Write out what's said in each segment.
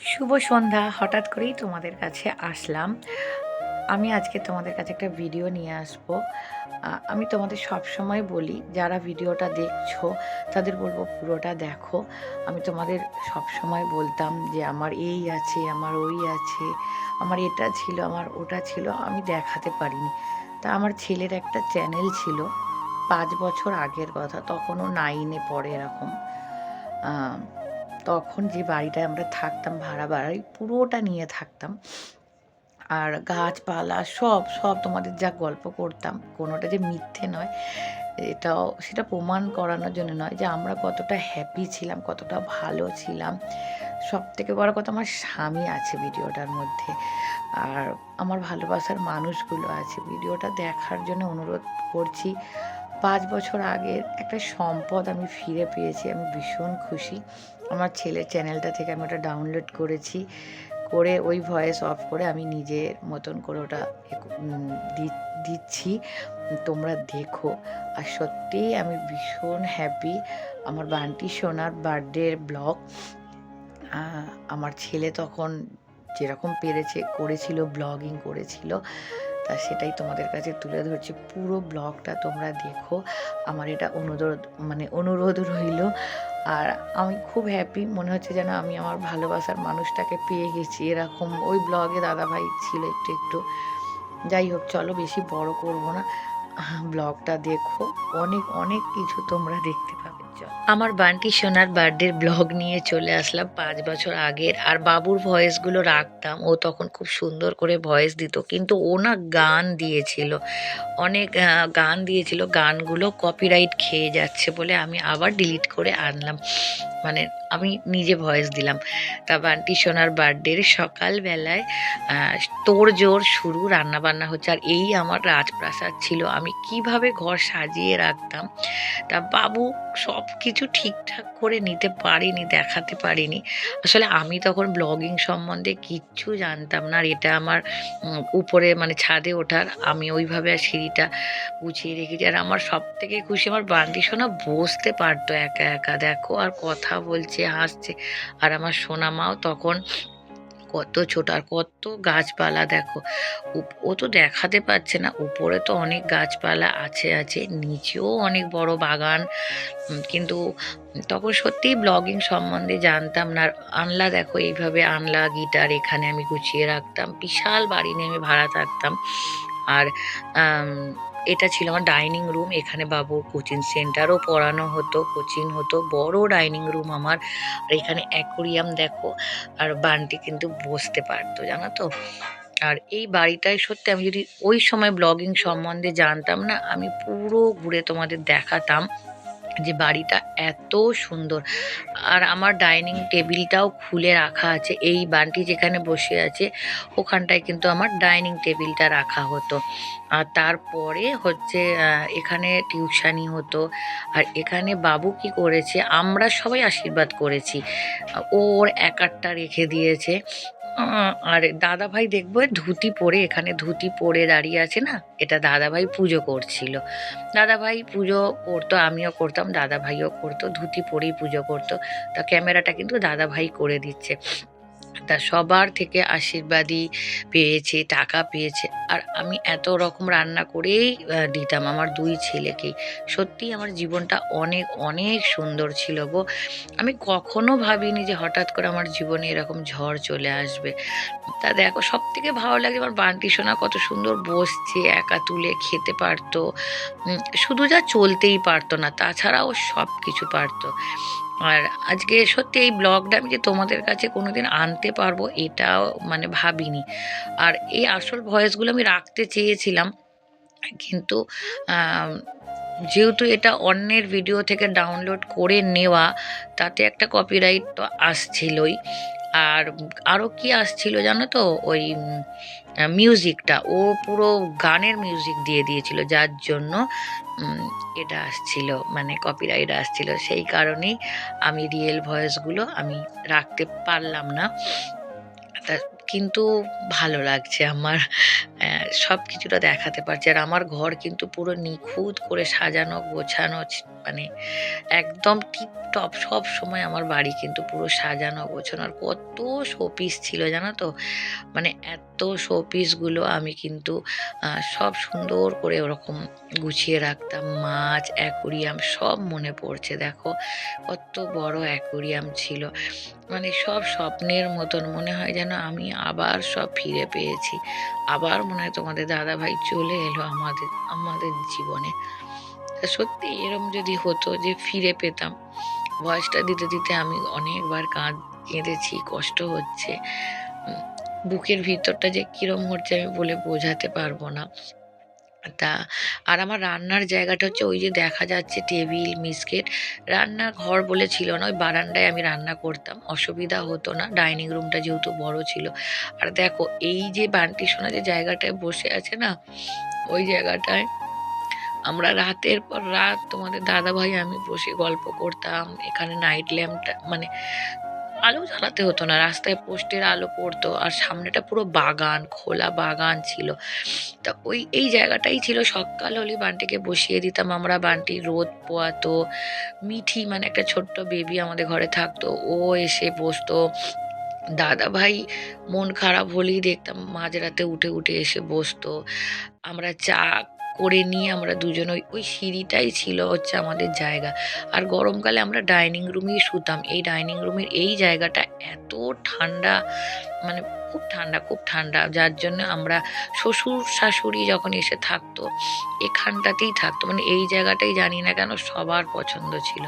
শুভ সন্ধ্যা। হঠাৎ করেই তোমাদের কাছে আসলাম। আমি আজকে তোমাদের কাছে একটা ভিডিও নিয়ে আসব। আমি তোমাদের সব সময় বলি, যারা ভিডিওটা দেখছ, তাদের বলব পুরোটা দেখো। আমি তোমাদের সব সময় বলতাম যে, আমার এই আছে, আমার ওই আছে, আমার এটা ছিল, আমার ওটা ছিল। আমি দেখাতে পারিনি। তা আমার ছেলের একটা চ্যানেল ছিল, পাঁচ বছর আগের কথা, তখনও নাইনে পড়ে এরকম। তখন যে বাড়িটায় আমরা থাকতাম, ভাড়া বাড়ি পুরোটা নিয়ে থাকতাম। আর গাছপালা সব সব তোমাদের যা গল্প করতাম, কোনোটা যে মিথ্যে নয়, এটাও সেটা প্রমাণ করানোর জন্য নয় যে আমরা কতটা হ্যাপি ছিলাম, কতটা ভালো ছিলাম। সব থেকে বড় কথা আমার স্বামী আছে ভিডিওটার মধ্যে, আর আমার ভালোবাসার মানুষগুলো আছে। ভিডিওটা দেখার জন্য অনুরোধ করছি, পাঁচ বছর আগের একটা সম্পদ আমি ফিরে পেয়েছি, আমি ভীষণ খুশি। আমার ছেলের চ্যানেলটা থেকে আমি ওটা ডাউনলোড করেছি। করে ওই ভয়েস অফ করে আমি নিজের মতন করে ওটা দিচ্ছি। তোমরা দেখো। আর সত্যিই আমি ভীষণ হ্যাপি আমার বান্টি সোনার বার্থডের ব্লগ আমার ছেলে তখন যেরকম পেরেছে, করেছিল ব্লগিং করেছিল, তা সেটাই তোমাদের কাছে তুলে ধরছি। পুরো ব্লগটা তোমরা দেখো। আমার এটা অনুরোধ মানে অনুরোধ রইল। আর আমি খুব হ্যাপি মনে হচ্ছে যেন আমি আমার ভালোবাসার মানুষটাকে পেয়ে গেছি। এরকম ওই ব্লগে দাদাভাই ছিল একটু একটু। যাই হোক, চলো বেশি বড় করব না। ব্লগটা দেখো। অনেক অনেক কিছু তোমরা দেখতে পাবে। আমার বান্টি সোনার বার্থডের ব্লগ নিয়ে চলে আসলাম পাঁচ বছর আগের। আর বাবুর ভয়েসগুলো রাখতাম, ও তখন খুব সুন্দর করে ভয়েস দিত, কিন্তু ও না গান দিয়েছিল। অনেক গান দিয়েছিল, গানগুলো কপিরাইট খেয়ে যাচ্ছে বলে আমি আবার ডিলিট করে আনলাম। মানে আমি নিজে ভয়েস দিলাম। তা বান্টি সোনার বার্থডের সকালবেলায় তোড় জোর শুরু রান্না বান্না হচ্ছে। আর এই আমার রাজপ্রাসাদ ছিল। আমি কীভাবে ঘর সাজিয়ে রাখতাম? তা বাবু সব কিছু ঠিকঠাক করে নিতে পারিনি, দেখাতে পারিনি। আসলে আমি তখন ব্লগিং সম্বন্ধে কিচ্ছু জানতাম না আর এটা আমার উপরে মানে ছাদে ওঠার আমি ওইভাবে আর সিঁড়িটা গুছিয়ে রেখেছি। আর আমার সব থেকে খুশি আমার বান্ধি সোনা বসতে পারতো একা একা। দেখো আর কথা বলছে, হাসছে। আর আমার সোনা মাও তখন কত ছোট আর কত গাছপালা দেখো। ও তো দেখাতে পারছে না। উপরে তো অনেক গাছপালা আছে আছে। নিচেও অনেক বড় বাগান। কিন্তু তখন সত্যিই ব্লগিং সম্বন্ধে জানতাম না। আর আনলা দেখো, এইভাবে আনলা, গিটার এখানে আমি গুছিয়ে রাখতাম। বিশাল বাড়ি নিয়ে আমি ভাড়া থাকতাম। আর এটা ছিল আমার ডাইনিং রুম এখানে বাবুর কোচিং সেন্টারও পড়ানো হতো কোচিং হতো, বড় ডাইনিং রুম আমার। আর এখানে অ্যাকোরিয়াম দেখো, আর বানটি কিন্তু বসতে পারতো, জানো তো? আর এই বাড়িটাই সত্যি আমি যদি ওই সময় ব্লগিং সম্বন্ধে জানতাম না, আমি পুরো ঘুরে তোমাদের দেখাতাম। যে বাড়িটা এত সুন্দর। আর আমার ডাইনিং টেবিলটাও খুলে রাখা আছে। এই বানটি যেখানে বসে আছে, ওখানটায় কিন্তু আমার ডাইনিং টেবিলটা রাখা হতো। আর তারপরে হচ্ছে এখানে টিউশানি হতো। আর এখানে বাবু কি করেছে, আমরা সবাই আশীর্বাদ করেছি। ওর একারটা রেখে দিয়েছে। আর দাদা ভাই দেখব ধুতি পরে, এখানে ধুতি পরে দাঁড়িয়ে আছে না? এটা দাদা ভাই পুজো করছিল। দাদা ভাই পুজো করতো, আমিও করতাম দাদা ভাইও করতো, ধুতি পরেই পুজো করতো। তা ক্যামেরাটা কিন্তু দাদা ভাই করে দিচ্ছে। তা সবার থেকে আশীর্বাদই পেয়েছে, টাকা পেয়েছে। আর আমি এত রকম রান্না করেই দিতাম আমার দুই ছেলেকেই সত্যি আমার জীবনটা অনেক অনেক সুন্দর ছিল গো। আমি কখনো ভাবিনি যে হঠাৎ করে আমার জীবনে এরকম ঝড় চলে আসবে। তা দেখো সব থেকে ভালো লাগে আমার বান্টি সোনা কত সুন্দর বসছে, একা তুলে খেতে পারতো। শুধু যা চলতেই পারতো না, তাছাড়াও সব কিছু পারতো। আর আজকে সত্যি এই ব্লগটা আমি যে তোমাদের কাছে কোনো দিন আনতে পারব এটাও মানে ভাবিনি। আর এই আসল ভয়েসগুলো আমি রাখতে চেয়েছিলাম, কিন্তু যেহেতু এটা অন্যের ভিডিও থেকে ডাউনলোড করে নেওয়া, তাতে একটা কপিরাইট তো আসছিলই। আর আরও কি আসছিল জানো তো? ওই মিউজিকটা ও পুরো গানের মিউজিক দিয়ে দিয়েছিল, যার জন্য এটা আসছিল মানে কপিরাইট আসছিল। সেই কারণেই আমি রিয়েল ভয়েসগুলো আমি রাখতে পারলাম না। কিন্তু ভালো লাগছে আমার সব কিছুটা দেখাতে পারছি। আর আমার ঘর কিন্তু পুরো নিখুঁত করে সাজানো, গোছানো মানে একদম টিপটপ সব সময় আমার বাড়ি কিন্তু পুরো সাজানো, গোছানো। আর কত শোপিস ছিল জানো তো? মানে এত শোপিসগুলো আমি কিন্তু সব সুন্দর করে ওরকম গুছিয়ে রাখতাম। মাছ, অ্যাকোরিয়াম সব মনে পড়ছে, দেখো। কত বড় অ্যাকোরিয়াম ছিল। মানে সব স্বপ্নের মতন মনে হয় যেন আমি আবার সব ফিরে পেয়েছি। আবার মনে হয় তোমাদের দাদা ভাই চলে এলো আমাদের আমাদের জীবনে। সত্যি এরম যদি হতো যে ফিরে পেতাম ভয়েসটা দিতে দিতে আমি অনেকবার কাঁদ, কেঁদেছি, কষ্ট হচ্ছে। বুকের ভিতরটা যে কিরম হচ্ছে আমি বলে বোঝাতে পারব না। তা আর আমার রান্নার জায়গাটা হচ্ছে ওই যে দেখা যাচ্ছে টেবিল মিসকেট রান্নার ঘর বলে ছিল না, ওই বারান্দায় আমি রান্না করতাম। অসুবিধা হতো না, ডাইনিং রুমটা যেহেতু বড় ছিল। আর দেখো, এই যে বান্টি সোনা যে জায়গাটায় বসে আছে না, ওই জায়গাটায় আমরা রাতের পর রাত তোমাদের দাদা ভাই আমি বসে গল্প করতাম। এখানে নাইট ল্যাম্পটা মানে আলো জ্বালাতে হতো না। রাস্তায় পোস্টের আলো পড়তো আর সামনেটা পুরো বাগান, খোলা বাগান ছিল। তা ওই, এই জায়গাটাই ছিল। সকাল হলে বান্টিকে বসিয়ে দিতাম আমরা। বান্টি রোদ পোয়াতো। মিঠি মানে একটা ছোট্ট বেবি আমাদের ঘরে থাকতো। ও এসে বসতো। দাদা ভাই মন খারাপ হলেই দেখতাম মাঝরাতে উঠে উঠে এসে বসতো। আমরা চা করে নিয়ে আমরা দুজন ওই ওই সিঁড়িটাই ছিল হচ্ছে আমাদের জায়গা। আর গরমকালে আমরা ডাইনিং রুমেই শুতাম। এই ডাইনিং রুমের এই জায়গাটা এত ঠান্ডা মানে খুব ঠান্ডা খুব ঠান্ডা। যার জন্য আমরা শ্বশুর, শাশুড়ি যখন এসে থাকতো, এখানটাতেই থাকতো। মানে এই জায়গাটাই জানি না কেন সবার পছন্দ ছিল।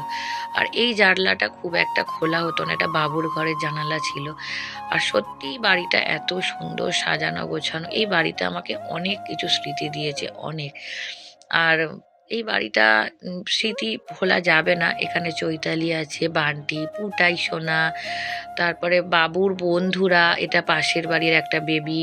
আর এই জানলাটা খুব একটা খোলা হতো না, এটা বাবুর ঘরের জানালা ছিল। আর সত্যিই বাড়িটা এত সুন্দর সাজানো গোছানো। এই বাড়িটা আমাকে অনেক কিছু স্মৃতি দিয়েছে, অনেক। আর এই বাড়িটা স্মৃতি ভোলা যাবে না। এখানে চৈতালি আছে, বান্টি, পুটাই সোনা, তারপরে বাবুর বন্ধুরা, এটা পাশের বাড়ির একটা বেবি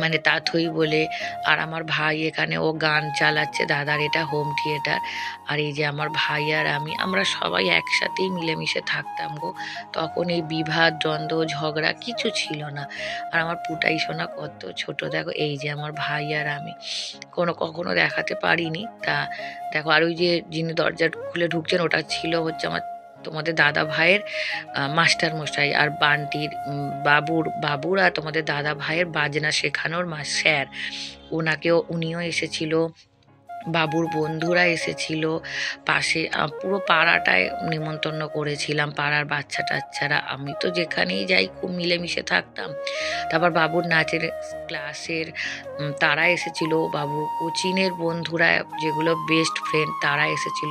মানে তাথই বলে। আর আমার ভাই এখানে ও গান চালাচ্ছে, দাদার এটা হোম থিয়েটার আর এই যে আমার ভাই আর আমি, আমরা সবাই একসাথেই মিলেমিশে থাকতাম গো। তখন এই বিভাদ দ্বন্দ্ব, ঝগড়া কিছু ছিল না। আর আমার পুটাই শোনা কত ছোট, দেখো এই যে আমার ভাই আর আমি। কোনো কখনো দেখাতে পারিনি। তা দেখো, আর ওই যে যিনি দরজা খুলে ঢুকছেন, ওটা ছিল হচ্ছে আমার তোমাদের দাদা ভাইয়ের মাস্টার মশাই আর বান্টির বাবুর বাবুর আর তোমাদের দাদা ভাইয়ের বাজনা শেখানোর মা স্যার ওনাকেও উনিও এসেছিল। বাবুর বন্ধুরা এসেছিল। পাশে পুরো পাড়াটায় নিমন্ত্রণ করেছিলাম পাড়ার বাচ্চা টাচ্চারা আমি তো যেখানেই যাই খুব মিলেমিশে থাকতাম। তারপর বাবুর নাচের ক্লাসের তারা এসেছিল। বাবুর কোচিনের বন্ধুরা যেগুলো বেস্ট ফ্রেন্ড তারা এসেছিল।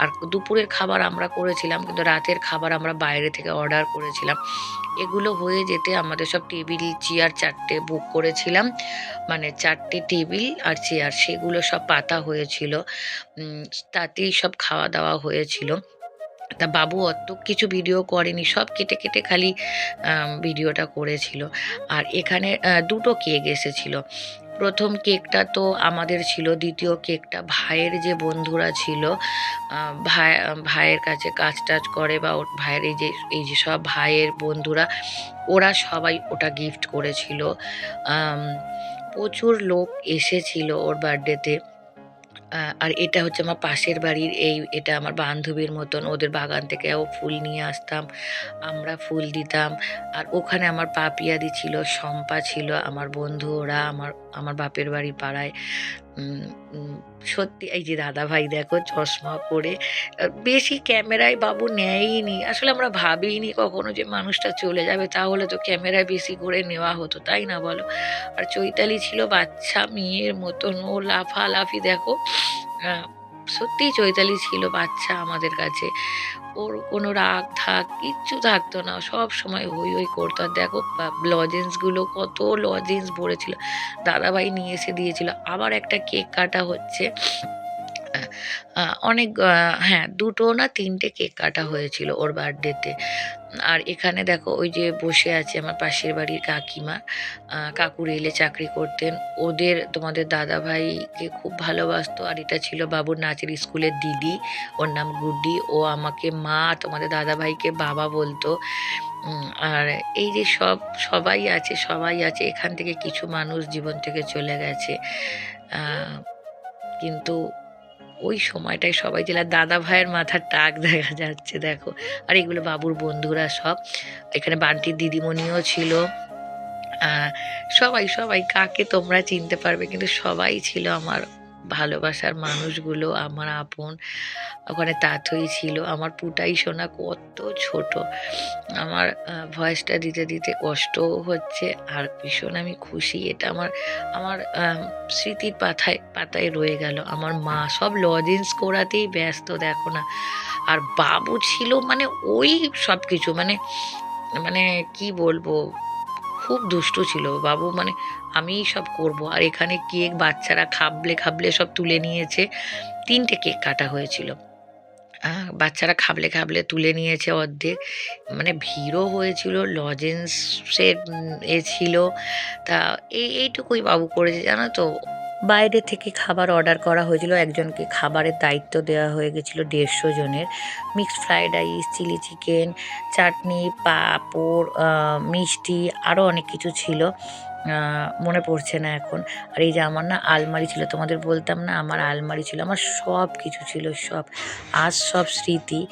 আর দুপুরের খাবার আমরা করেছিলাম, কিন্তু রাতের খাবার আমরা বাইরে থেকে অর্ডার করেছিলাম। এগুলো হয়ে যেতে আমাদের সব টেবিল, চেয়ার চারটে বুক করেছিলাম। মানে চারটে টেবিল আর চেয়ার, সেগুলো সব পাতা হয়েছিল। তাতেই সব খাওয়া দাওয়া হয়েছিল। তা বাবু অত কিছু ভিডিও করেনি, সব কেটে কেটে খালি ভিডিওটা করেছিল। আর এখানে দুটো কেক এসেছিল। প্রথম কেকটা তো আমাদের ছিল, দ্বিতীয় কেকটা ভাইয়ের যে বন্ধুরা ছিল ভাই, ভাইয়ের কাছে কাজ টাজ করে বা ওর ভাইয়ের এই যে এই যে সব ভাইয়ের বন্ধুরা, ওরা সবাই ওটা গিফট করেছিল। প্রচুর লোক এসেছিল ওর বার্থডেতে আর এটা হচ্ছে আমার পাশের বাড়ির এই, এটা আমার বান্ধবীর মতন, ওদের বাগান থেকে ও ফুল নিয়ে আসতাম, আমরা ফুল দিতাম। আর ওখানে আমার পাপিয়াদি ছিল, শম্পা ছিল, আমার বন্ধু ওরা, আমার আমার বাপের বাড়ি পাড়ায় সত্যি এই যে দাদা ভাই দেখো চশমা পরে বেশি ক্যামেরায় বাবু নেয়নি আসলে আমরা ভাবিনি কখনো যে মানুষটা চলে যাবে, তাহলে তো ক্যামেরায় বেশি করে নেওয়া হতো, তাই না বলো? আর চৈতালি ছিল বাচ্চা, মেয়ের মতন, ও লাফালাফি দেখো সত্যিই চৈতালি ছিল বাচ্চা আমাদের কাছে। ওর কোনো রাগ থাক, কিচ্ছু থাকতো না। সব সময় হই হই করতো। আর দেখো লজেন্সগুলো কত লজেন্স ভরেছিল। দাদাভাই নিয়ে এসে দিয়েছিল। আবার একটা কেক কাটা হচ্ছে। অনেক হ্যাঁ দুটো না তিনটে কেক কাটা হয়েছিল ওর বার্থডেতে আর এখানে দেখো ওই যে বসে আছে আমার পাশের বাড়ির কাকিমা। কাকু রেলে চাকরি করতেন। ওদের তোমাদের দাদা ভাইকে খুব ভালোবাসতো। আর এটা ছিল বাবুর নাচের স্কুলের দিদি। ওর নাম গুড্ডি। ও আমাকে মা তোমাদের দাদা ভাইকে বাবা বলতো। আর এই যে সব সবাই আছে, সবাই আছে। এখান থেকে কিছু মানুষ জীবন থেকে চলে গেছে। কিন্তু ওই সময়টায় সবাই ছিল। আর দাদা ভাইয়ের মাথার টাক দেখা যাচ্ছে দেখো। আর এগুলো বাবুর বন্ধুরা সব। এখানে বান্টির দিদিমণিও ছিল। সবাই, সবাই কাকে তোমরা চিনতে পারবে কিন্তু সবাই ছিল আমার ভালোবাসার মানুষগুলো, আমার আপন। ওখানে তাথই ছিল। আমার পুটাই সোনা কত ছোট। আমার ভয়েসটা দিতে, দিতে কষ্টও হচ্ছে আর ভীষণ আমি খুশি। এটা আমার আমার স্মৃতির পাথায় পাতায় রয়ে গেল। আমার মা সব লজেন্স করাতেই ব্যস্ত দেখো না। আর বাবু ছিল মানে ওই সব কিছু মানে মানে কি বলব? খুব দুষ্টু ছিল। বাবু মানে আমিই সব করব। আর এখানে কেক বাচ্চারা খাবলে, খাবলে সব তুলে নিয়েছে। তিনটে কেক কাটা হয়েছিল। বাচ্চারা খাবলে, খাবলে তুলে নিয়েছে অর্ধেক। মানে ভিড়ও হয়েছিল। লজেন্সের এ ছিল। তা এই এইটুকুই বাবু করেছে জানো তো? বাইরে থেকে খাবার অর্ডার করা হয়েছিল। একজনকে খাবারের দায়িত্ব দেওয়া হয়ে গেছিল ১৫০ জনের। Mixed fried rice, chilli chicken, chutney, papad, মিষ্টি আরও অনেক কিছু ছিল। মনে পড়ছে না এখন। আর এই যে আমার না আলমারি ছিল। তোমাদের বলতাম না, আমার আলমারি ছিল। আমার সব কিছু ছিল সব। আজ সব স্মৃতি।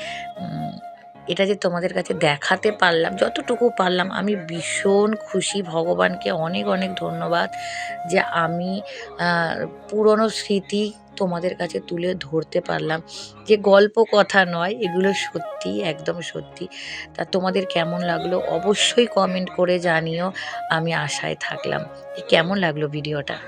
এটা যে তোমাদের কাছে দেখাতে পারলাম, যতটুকু পারলাম আমি ভীষণ খুশি। ভগবানকে অনেক, অনেক ধন্যবাদ যে আমি পুরনো স্মৃতি তোমাদের কাছে তুলে ধরতে পারলাম। যে গল্প কথা নয়, এগুলো সত্যি, একদম সত্যি। তা তোমাদের কেমন লাগল অবশ্যই কমেন্ট করে জানিও। আমি আশায় থাকলাম। কেমন লাগল ভিডিওটা?